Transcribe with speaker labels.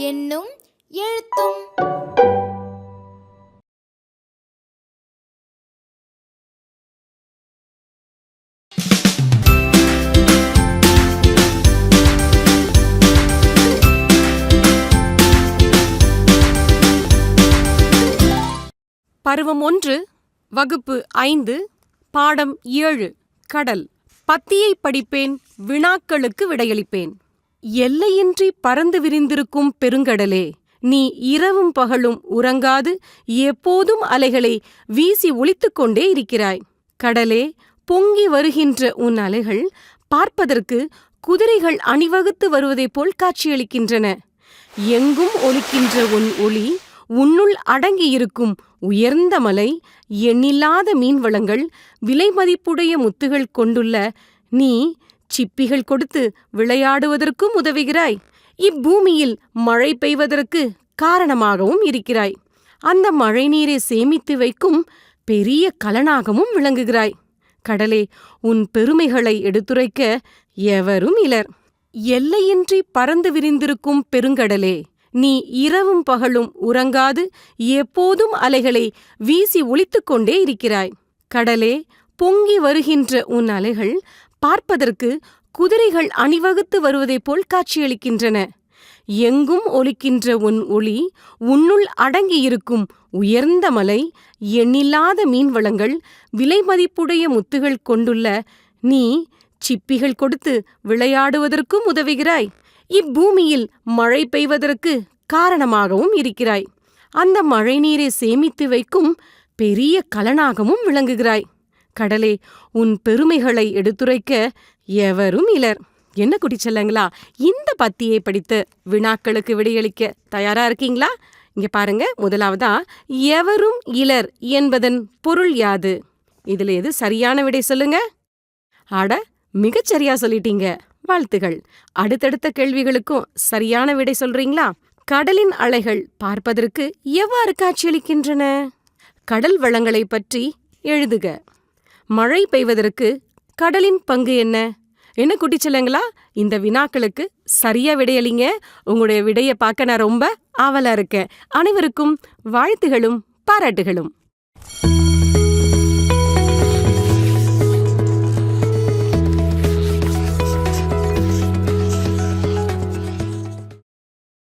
Speaker 1: என்னும் எழுத்தும்
Speaker 2: பருவம் ஒன்று வகுப்பு ஐந்து பாடம் ஏழு கடல். பத்தியை படிப்பேன் வினாக்களுக்கு விடையளிப்பேன். எல்லையின்றி பறந்து விரிந்திருக்கும் பெருங்கடலே நீ இரவும் பகலும் உறங்காது எப்போதும் அலைகளை வீசி ஒலித்துக் கொண்டே இருக்கிறாய். கடலே பொங்கி வருகின்ற உன் அலைகள் பார்ப்பதற்கு குதிரைகள் அணிவகுத்து வருவதைப் போல் காட்சியளிக்கின்றன. எங்கும் ஒலிக்கின்ற உன் ஒளி உன்னுள் அடங்கியிருக்கும் உயர்ந்த மலை எண்ணில்லாத மீன்வளங்கள் விலைமதிப்புடைய முத்துகள் கொண்டுள்ள நீ சிப்பிகள் கொடுத்து விளையாடுவதற்கும் உதவுகிறாய். இப்பூமியில் மழை பெய்வதற்கு காரணமாகவும் இருக்கிறாய். அந்த மழைநீரை சேமித்து வைக்கும் பெரிய கலனாகவும் விளங்குகிறாய். கடலே உன் பெருமைகளை எடுத்துரைக்க எவரும் இலர். எல்லையின்றி பறந்து விரிந்திருக்கும் பெருங்கடலே நீ இரவும் பகலும் உறங்காது எப்போதும் அலைகளை வீசி ஒழித்துக் கொண்டே இருக்கிறாய். கடலே பொங்கி வருகின்ற உன் அலைகள் பார்ப்பதற்கு குதிரைகள் அணிவகுத்து வருவதைப் போல் காட்சியளிக்கின்றன. எங்கும் ஒலிக்கின்ற உன் ஒளி உன்னுள் அடங்கியிருக்கும் உயர்ந்த மலை எண்ணில்லாத மீன்வளங்கள் விலைமதிப்புடைய முத்துகள் கொண்டுள்ள நீ சிப்பிகள் கொடுத்து விளையாடுவதற்கும் உதவுகிறாய். இப்பூமியில் மழை பெய்வதற்கு காரணமாகவும் இருக்கிறாய். அந்த மழைநீரை சேமித்து வைக்கும் பெரிய கலனாகவும் விளங்குகிறாய். கடலே உன் பெருமைகளை எடுத்துரைக்க எவரும் இலர். என்ன குடிச்சல்லங்களா இந்த பத்தியை படித்து வினாக்களுக்கு விடையளிக்க தயாரா இருக்கீங்களா? இங்க பாருங்க முதலாவதா எவரும் இலர் என்பதன் பொருள் யாது? இதுல எது சரியான விடை சொல்லுங்க? அட மிகச்சரியா சொல்லிட்டீங்க. வாழ்த்துகள் அடுத்தடுத்த கேள்விகளுக்கும் சரியான விடை சொல்றீங்களா? கடலின் அலைகள் பார்ப்பதற்கு எவ்வாறு காட்சியளிக்கின்றன? கடல் வளங்களை பற்றி எழுதுக. மழை பெய்வதற்கு கடலின் பங்கு என்ன? என்ன குட்டிச்சலங்களா இந்த வினாக்களுக்கு சரியா விடையளிங்க. உங்களுடைய விடையை பார்க்க நான் ரொம்ப ஆவலா இருக்கேன். அனைவருக்கும் வாழ்த்துகளும் பாராட்டுகளும்.